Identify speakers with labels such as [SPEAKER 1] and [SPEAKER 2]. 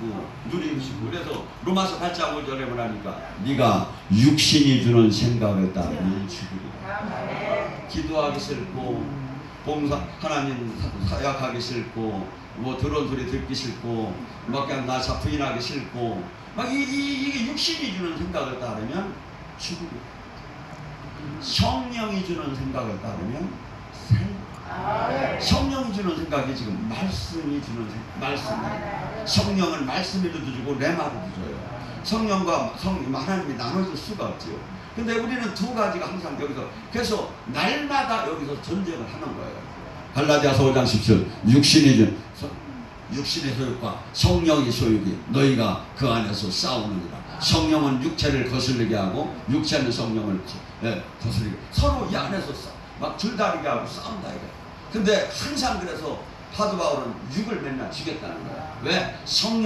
[SPEAKER 1] 싶고 누리고 싶고 그래서 로마서 8장 5절에 뭐라니까 네가 육신이 주는 생각을 따르면 죽으리라 기도하기 싫고 봉사 하나님 사- 사역하기 싫고 뭐 들은 소리 듣기 싫고 막 그냥 나 자부인하기 싫고 막 이, 이, 이게 육신이 주는 생각을 따르면 죽으리라 성령이 주는 생각을 따르면 생 주는 생각이 지금 말씀이 주는 생각, 말씀이에요. 성령은 말씀으로도 주고 레마로도 줘요. 성령과 성 하나님이 나눠질 수가 없지요. 근데 우리는 두 가지가 항상 여기서 그래서 날마다 여기서 전쟁을 하는 거예요. 갈라디아서 5장 17 육신이 육신의 소욕과 성령의 소욕이 너희가 그 안에서 싸우느니라. 성령은 육체를 거슬리게 하고 육체는 성령을 거, 예, 거슬리게 서로 이 안에서 싸, 막 줄다리게 하고 싸운다 이거. 근데 항상 그래서 파도 바울은 육을 맨날 죽였다는 거야. 왜? 성령이